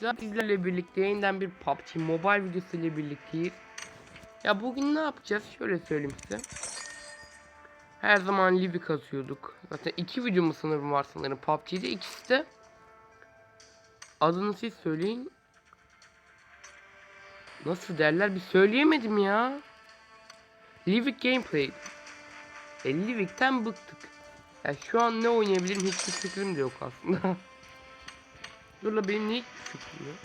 Sizlerle birlikte yeniden bir PUBG Mobile videosu ile birlikteyiz. Ya bugün ne yapacağız? Şöyle söyleyeyim size. Her zaman Liv'i kasıyorduk. Zaten iki videomuz sanırım var sanırım PUBG'de. İkisi de adını siz söyleyin. Nasıl derler? Bir söyleyemedim ya. Livik Gameplay. E, Livik'ten bıktık. Ya şu an ne oynayabilirim hiçbir fikrim de yok aslında. Dur la benim niye yok?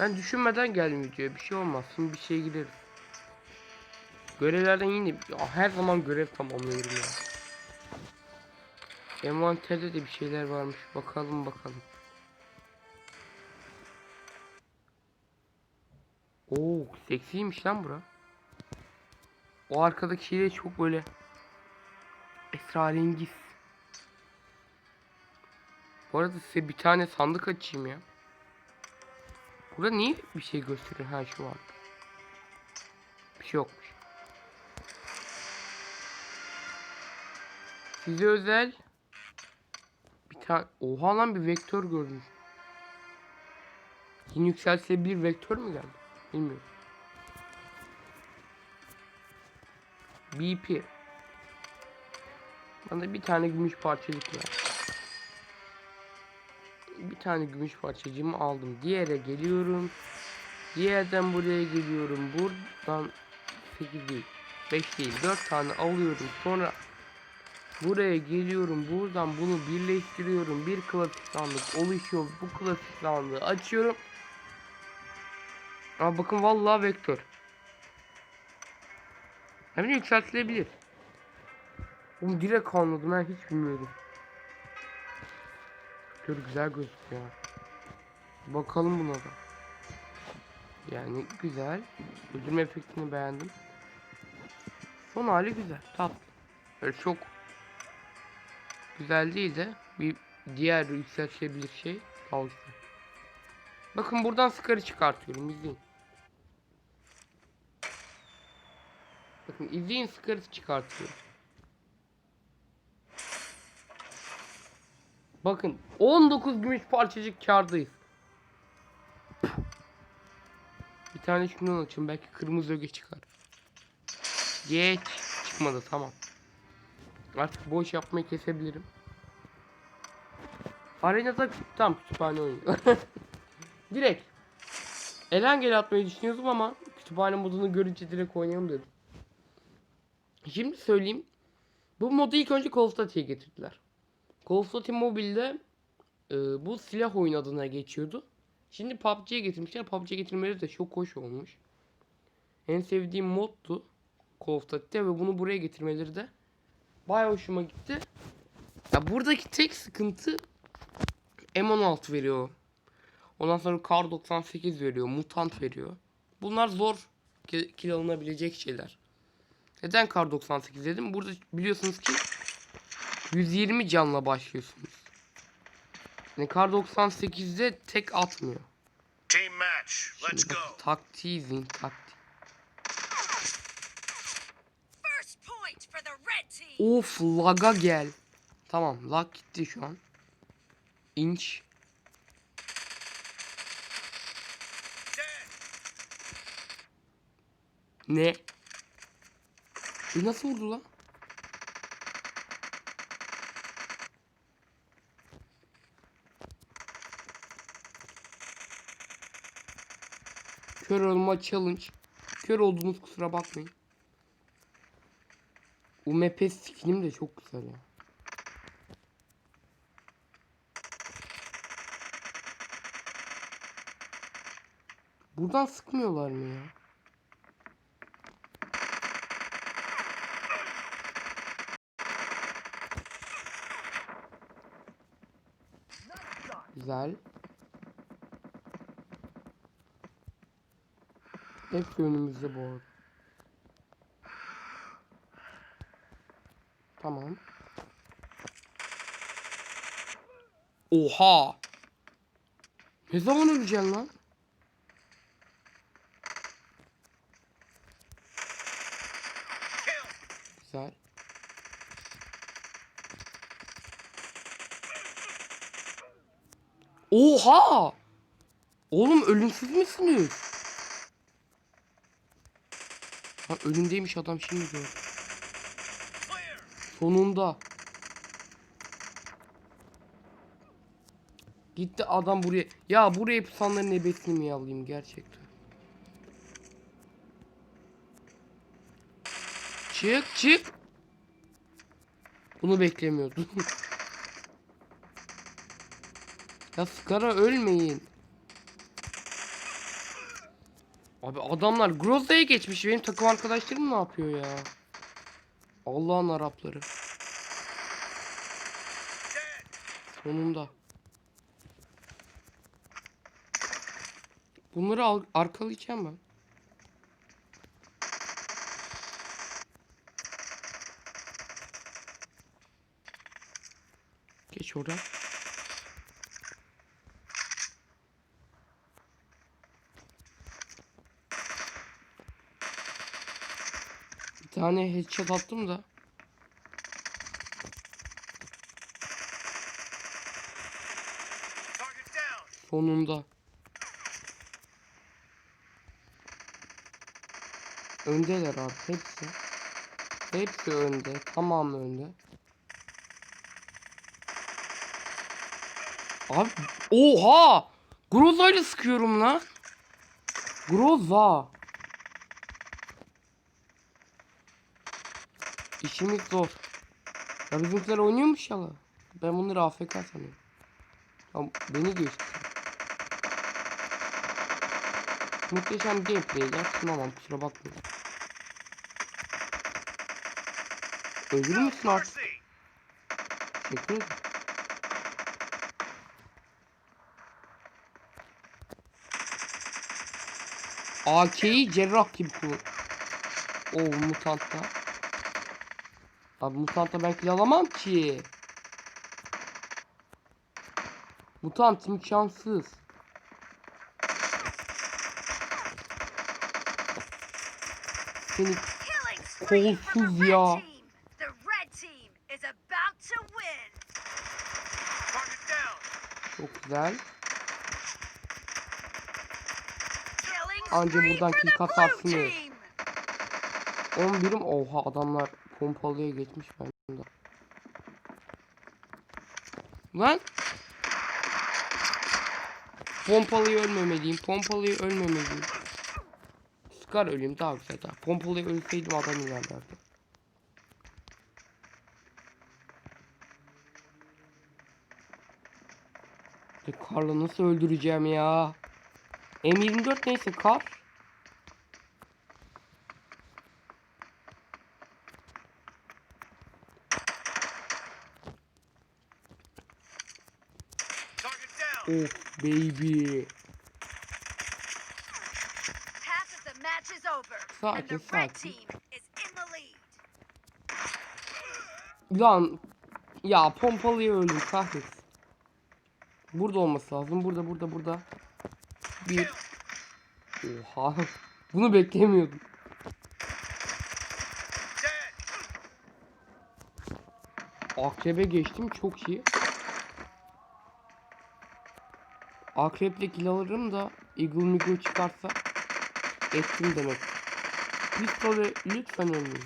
Ben düşünmeden geldim videoya. Bir şey olmaz. Şimdi bir şey gideriz. Görevlerden yine her zaman görev tamamlıyorum ya. Envanterde de bir şeyler varmış. Bakalım bakalım. Oo, seksiymiş lan bura. O arkadaki şey de çok böyle esrarengiz. Bu arada size bir tane sandık açayım ya. Burada niye bir şey gösteriyor? Ha şu var. Bir şey yokmuş. Size özel bir tane oha lan bir vektör gördüm. Yeni yükselse bir vektör mü geldi? Bilmiyorum. BP. Bana bir tane gümüş parçacık ver. Tane gümüş parçacığımı aldım. Diğere geliyorum. Diğerden buraya geliyorum. Buradan 8 değil. 5 değil. 4 tane alıyorum. Sonra buraya geliyorum. Buradan bunu birleştiriyorum. Bir klasik sandık oluşuyor. Bu klasik sandığı açıyorum. Aa bakın vallahi vektör. Hem yükseltilebilir. Oğlum direkt anladım ben hiç bilmiyordum. Vektör güzel gözüküyor. Bakalım buna da. Yani güzel. Öldürme efektini beğendim. Son hali güzel. Tatlı. Öyle çok güzel değil de bir diğer yükseltilebilir şey kaldı. Bakın buradan sıkarı çıkartıyorum. izleyin. Bakın izleyin sıkarı çıkartıyorum. Bakın 19 gümüş parçacık kardayız. Bir tane şundan açayım belki kırmızı öge çıkar. Geç çıkmadı tamam. Artık boş yapmayı kesebilirim. Arenada tam kütüphane oynuyor. direkt. Elengel atmayı düşünüyordum ama kütüphane modunu görünce direkt oynayalım dedim. Şimdi söyleyeyim. Bu modu ilk önce Call of Duty'ye getirdiler. Call of Duty Mobile'de e, bu silah oyun adına geçiyordu. Şimdi PUBG'ye getirmişler. PUBG'ye getirmeleri de çok hoş olmuş. En sevdiğim moddu Call of Duty'de ve bunu buraya getirmeleri de baya hoşuma gitti. Ya buradaki tek sıkıntı M16 veriyor. Ondan sonra Kar 98 veriyor. Mutant veriyor. Bunlar zor ki- kill alınabilecek şeyler. Neden Kar 98 dedim? Burada biliyorsunuz ki 120 canla başlıyorsunuz. Yani Kar 98'de tek atmıyor. Team match. Let's go. taktiği izleyin taktiği. Of laga gel. Tamam lag gitti şu an. İnç. Ne? E nasıl vurdu lan? Kör olma challenge. Kör oldunuz kusura bakmayın. UMP skinim de çok güzel ya. Buradan sıkmıyorlar mı ya? Güzel. Hepsi önümüzde bu arada. Tamam. Oha! Ne zaman öleceksin lan? Güzel. Oha! Oğlum ölümsüz müsünüz? Ha ölümdeymiş adam şimdi gör. Sonunda. Gitti adam buraya. Ya buraya pusanların ebesini mi alayım gerçekten? Çık çık. Bunu beklemiyordum. ya Skara ölmeyin. Abi adamlar Groza'ya geçmiş. Benim takım arkadaşlarım ne yapıyor ya? Allah'ın Arapları. Sonunda. Bunları al arkalayacağım ben. Geç oradan. Tane headshot attım da. Sonunda. Öndeler abi hepsi. Hepsi önde. Tamamı önde. Abi oha! Groza ile sıkıyorum lan. Groza. İşimiz zor. Ya bizimkiler oynuyormuş ya lan. Ben bunları AFK sanıyorum. Tamam beni geçti. Muhteşem gameplayler sunamam kusura bakmayın. Ölür müsün artık? Teşekkür ederim. AK'yi cerrah gibi kullan. O mutantta. Abi mutantta ben kill alamam ki. Mutant imkansız. Seni Kolsuz ya. çok güzel. Anca buradan kill the blue kasarsın ya. team. 11'im oha adamlar pompalıya geçmiş bende. Lan Pompalıyı ölmemeliyim. Pompalıyı ölmemeliyim. Scar öleyim daha güzel daha. Pompalıyı ölseydim adam ilerlerdi. İşte Karla nasıl öldüreceğim ya? M24 neyse kar. Of baby. Half of the match is over, and Sakin, the red sakin. team is in the lead. Lan ya pompalıyı öldüm kahretsin. Burada olması lazım. Burada burada burada. Bir. Oha. Bunu beklemiyordum. Akrebe geçtim çok iyi. Akreple kill alırım da Eagle Miggle çıkarsa ettim demek. Pistole lütfen ölmeyin.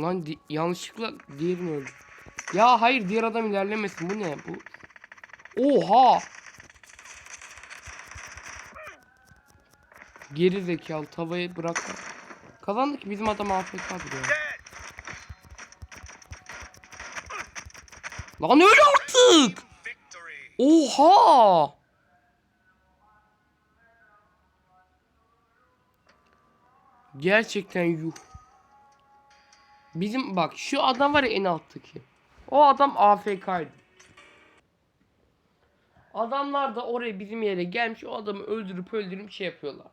Lan di- yanlışlıkla diğerini öldü. Ya hayır diğer adam ilerlemesin. Bu ne? Bu Oha! Geri zekalı tavayı bırak. Kazandık bizim adam AFK duruyor. Dead. Lan öl artık! Oha! Gerçekten yuh. Bizim bak şu adam var ya en alttaki. O adam AFK'ydı. Adamlar da oraya bizim yere gelmiş o adamı öldürüp öldürüp şey yapıyorlardı.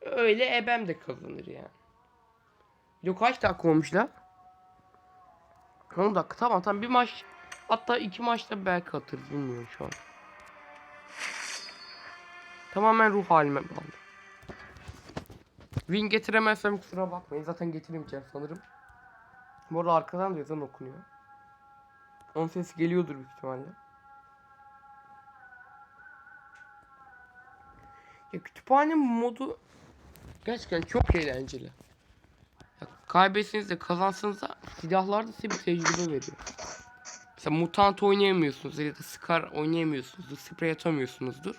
Öyle ebem de kazanır yani. Yok kaç dakika olmuş la? 10 dakika tamam tamam bir maç hatta iki maçta belki atarız bilmiyorum şu an. Tamamen ruh halime bağlı. Win getiremezsem kusura bakmayın. Zaten getiremeyeceğim sanırım. Bu arada arkadan da yazan okunuyor. Onun sesi geliyordur büyük ihtimalle. Ya kütüphane modu gerçekten çok eğlenceli. Ya kaybetseniz de kazansanız da silahlar da size bir tecrübe veriyor. Mesela mutant oynayamıyorsunuz ya da Scar oynayamıyorsunuzdur, sprey atamıyorsunuzdur.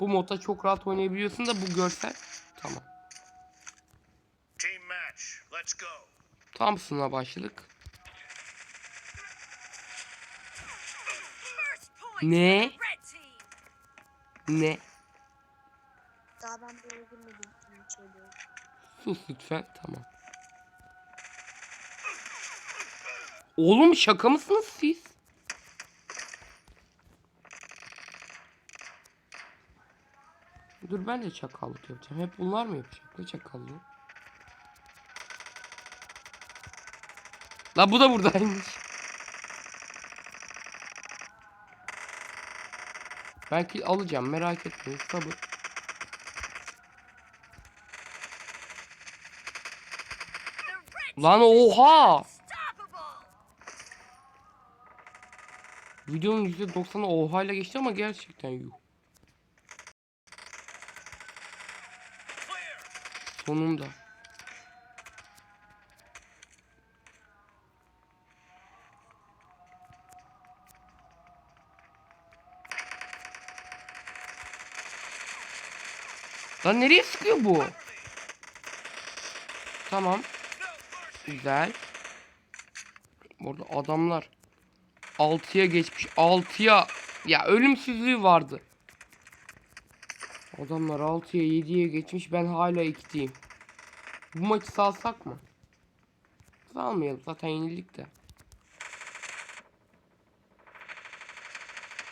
Bu modda çok rahat oynayabiliyorsun da bu görsel tamam. Team match. Let's go. Thompson'la başladık. Ne? Ne? Daha ben böyle söylüyorum. Sus lütfen. Tamam. Oğlum şaka mısınız siz? Dur ben de çakallık yapacağım. Hep bunlar mı yapacak? Ne çakallığı? La bu da buradaymış. Belki alacağım merak etmeyin sabır. Lan oha! Videonun %90'ı oha ile geçti ama gerçekten yuh. Sonunda. Lan nereye sıkıyor bu? Tamam. Güzel. Burada adamlar 6'ya geçmiş. 6'ya ya ölümsüzlüğü vardı. Adamlar 6'ya 7'ye geçmiş. Ben hala 2'deyim. Bu maçı salsak mı? Salmayalım zaten yenildik de.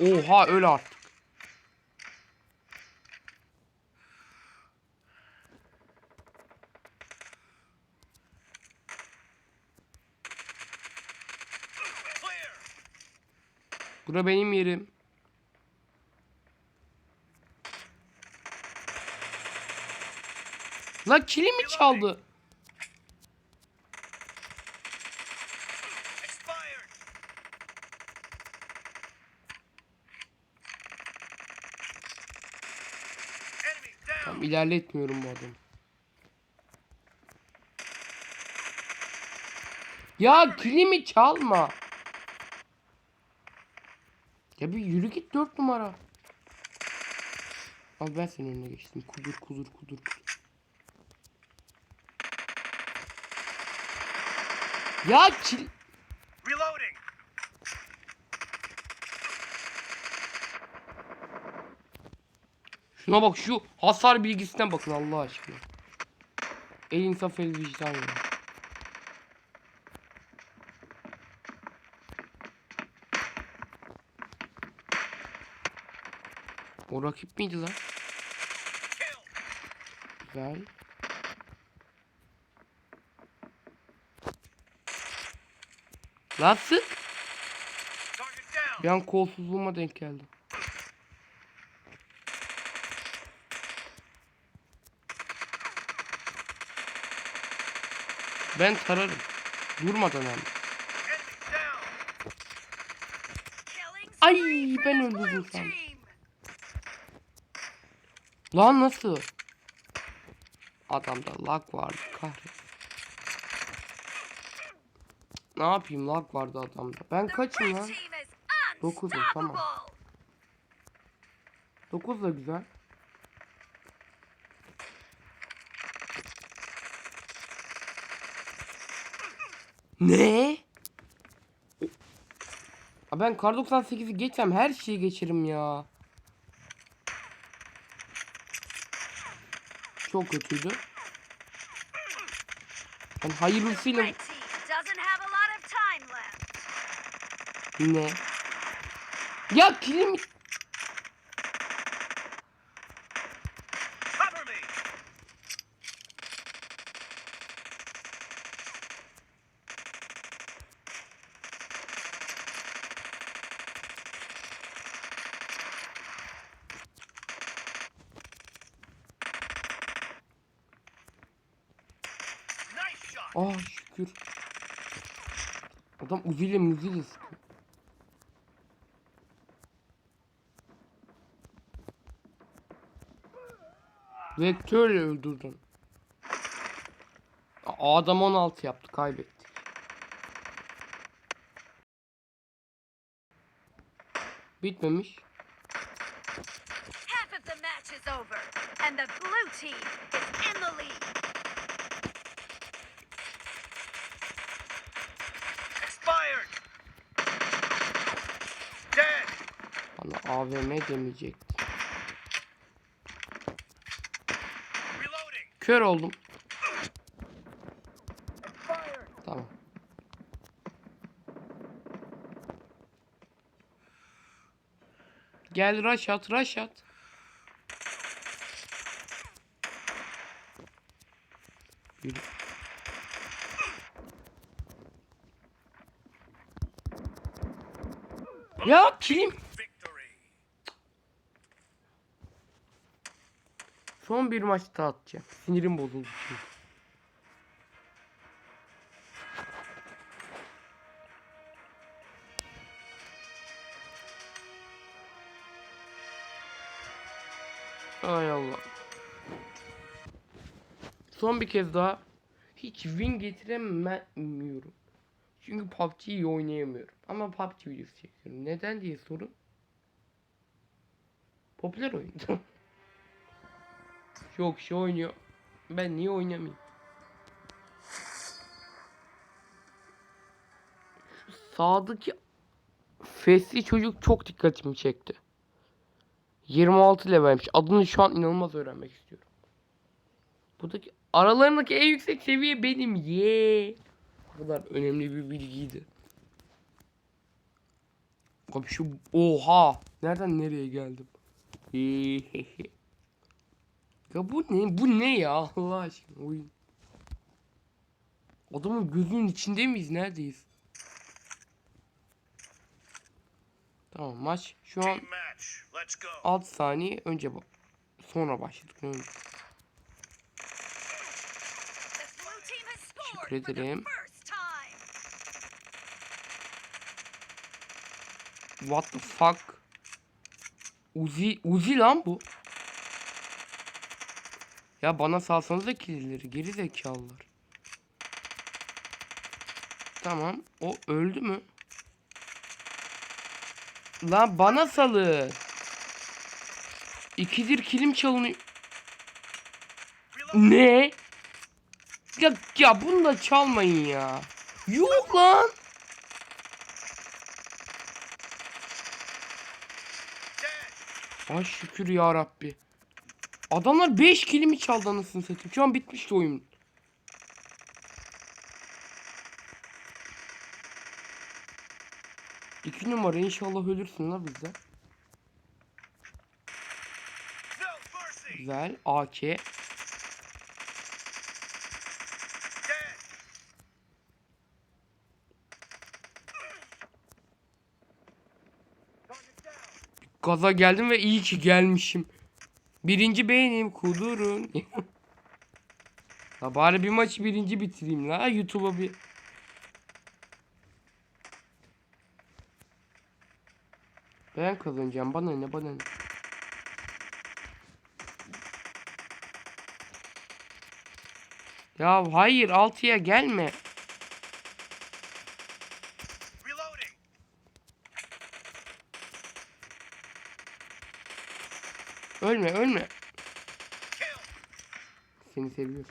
Oha öl artık. Bura benim yerim. La kilimi çaldı. Tamam ilerletmiyorum bu adamı. Ya kilimi çalma. Ya bir yürü git dört numara. Al ben senin önüne geçtim. Kudur kudur kudur kudur. Ya. Reloading. Şuna bak şu hasar bilgisine bakın Allah aşkına. El insaf el vicdan ya. O rakip miydi lan? Güzel. Lan sık. Bir an kolsuzluğuma denk geldi. Ben tararım. Durmadan hem. Ay, ben öldürdüm sandım. Lan nasıl? Adamda lag vardı kahretsin. Ne yapayım lag vardı adamda. Ben kaçım lan? team is Dokuzum, tamam. unstoppable. 9 da güzel. Ne? Ben kar 98'i geçsem her şeyi geçerim ya. Çok kötüydü. The hayırlısıyla ne? Ya kilim Ah şükür. Adam uziyle muziyle sıkıyor. Vektörle öldürdün. Adam 16 yaptı kaybetti. Bitmemiş. Bana AVM demeyecekti. Reloading. Kör oldum. Tamam. Gel rush at. Yürü. Ya kim? Son bir maç daha atacağım. Sinirim bozuldu çünkü. Ay Allah. Son bir kez daha hiç win getiremiyorum. Çünkü PUBG'yi iyi oynayamıyorum. Ama PUBG videosu çekiyorum. Neden diye sorun. Popüler oyun. Çok kişi oynuyor. Ben niye oynamayayım? Şu sağdaki fesli çocuk çok dikkatimi çekti. 26 levelmiş. Adını şu an inanılmaz öğrenmek istiyorum. Buradaki aralarındaki en yüksek seviye benim. Ye. Bu kadar önemli bir bilgiydi. Abi şu oha. Nereden nereye geldim? Ya bu ne? Bu ne ya Allah aşkına oyun. Adamın gözünün içinde miyiz? Neredeyiz? Tamam maç şu an Team match. Let's go. 6 saniye önce bak. Sonra başladık. Scored Teşekkür ederim. What the fuck? Uzi, Uzi lan bu. Ya bana salsanız da killeri geri zekalılar. Tamam. O öldü mü? Lan bana salı. İkidir kilim çalınıyor. Ne? Ya, ya bunu da çalmayın ya. Yok lan. Ay şükür ya Rabbi. Adamlar 5 kilimi çaldı anasını satayım. Şu an bitmişti oyun. İki numara inşallah ölürsün la bizde. Güzel. AK. Gaza geldim ve iyi ki gelmişim. Birinci beğenim kudurun. la bari bir maç birinci bitireyim la. YouTube'a bir. Ben kazanacağım. Bana ne bana ne. Ya hayır 6'ya gelme. Reloading. Ölme ölme. Seni seviyorum.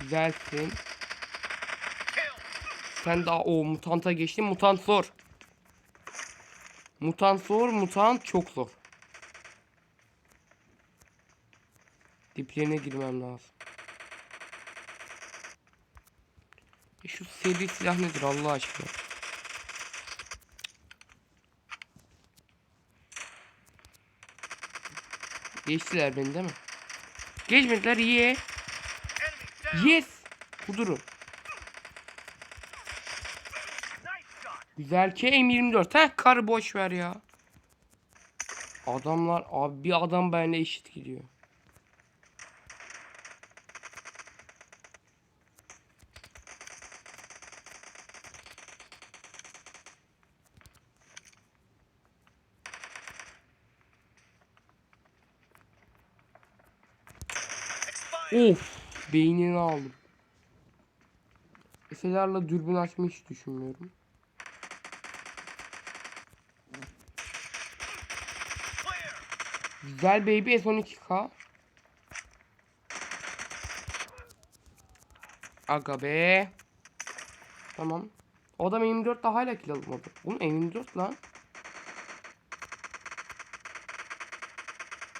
Güzelsin. Sen daha o mutanta geçtin. Mutant zor. Mutant zor, mutant çok zor. Diplerine girmem lazım. E şu seri silah nedir Allah aşkına? Geçtiler beni değil mi? Geçmediler ye. Yes. Shot. Güzel ki M24. Heh karı boş ver ya. Adamlar abi bir adam benimle eşit gidiyor. Of beynini aldım. Eselerle dürbün açmayı hiç düşünmüyorum. Güzel baby S12K. Aga be. Tamam. O adam M24 daha hala kill alamadı. Bunun M24 lan.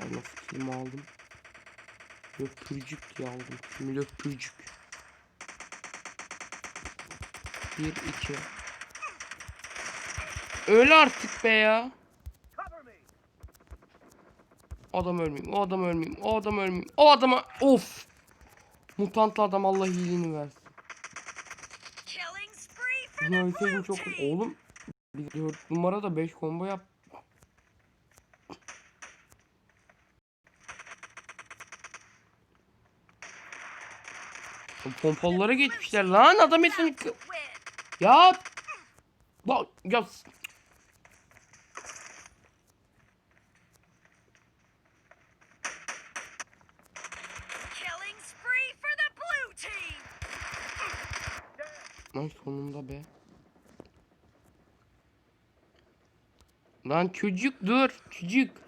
Ay nasıl killimi aldım. Löpürcük diye aldım. Şimdi löpürcük. 1 2 Öyle artık be ya. Adam ölmeyeyim, o adam ölmeyeyim, o adam ölmeyeyim, o adama of. Mutantlı adam Allah iyiliğini versin. Bunu ölseydim çok oğlum. Bir 4 numara da 5 combo yap. Pompalılara geçmişler lan adam etini ya bak ya lan sonunda be. Lan çocuk dur çocuk.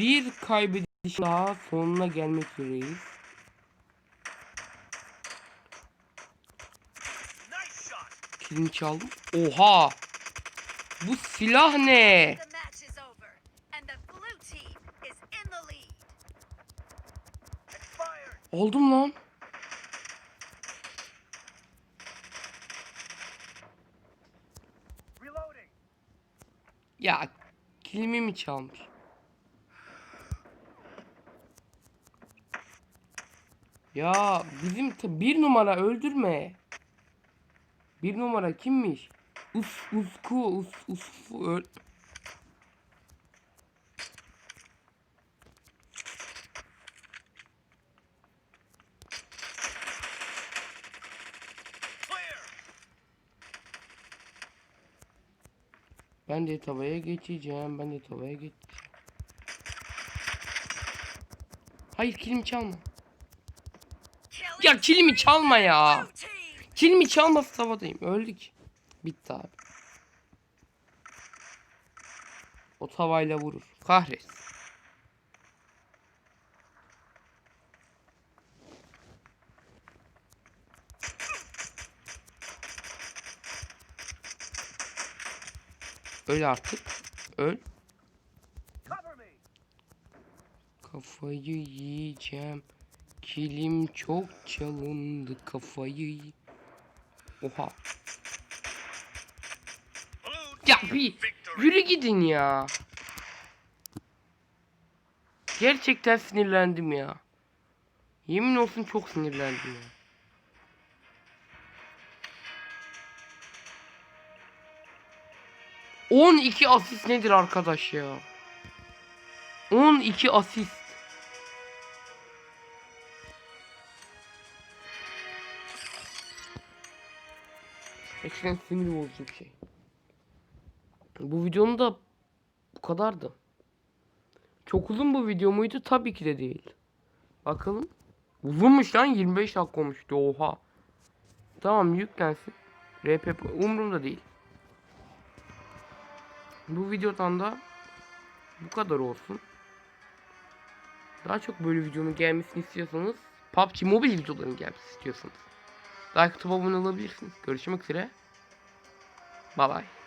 Bir kaybediş daha sonuna gelmek üzereyiz. Kilimi çaldım. Oha! Bu silah ne? Oldum lan. Ya kilimi mi çalmış? Ya bizim bir numara öldürme. Bir numara kimmiş? Us usku us usfu öl. Ben de tavaya geçeceğim. Ben de tavaya geçeceğim. Hayır kilimi çalma. Ya kilimi çalma ya. Kilimi çalmasa tavadayım. Öldük. Bitti abi. O tavayla vurur. Kahretsin. Öl artık. Öl. Kafayı yiyeceğim. Kilim çok çalındı kafayı. Oha. Ya bir yürü gidin ya. Gerçekten sinirlendim ya. Yemin olsun çok sinirlendim ya. On iki asist nedir arkadaş ya? 12 asist. Gerçekten sinir bozucu bir şey. Bu videonun da bu kadardı. Çok uzun bu video muydu? Tabii ki de değil. Bakalım. Uzunmuş lan 25 dakika olmuştu oha. Tamam yüklensin. RP umurumda değil. Bu videodan da bu kadar olsun. Daha çok böyle videonun gelmesini istiyorsanız PUBG Mobile videoların gelmesini istiyorsanız like atıp abone olabilirsiniz. Görüşmek üzere. Bye bye.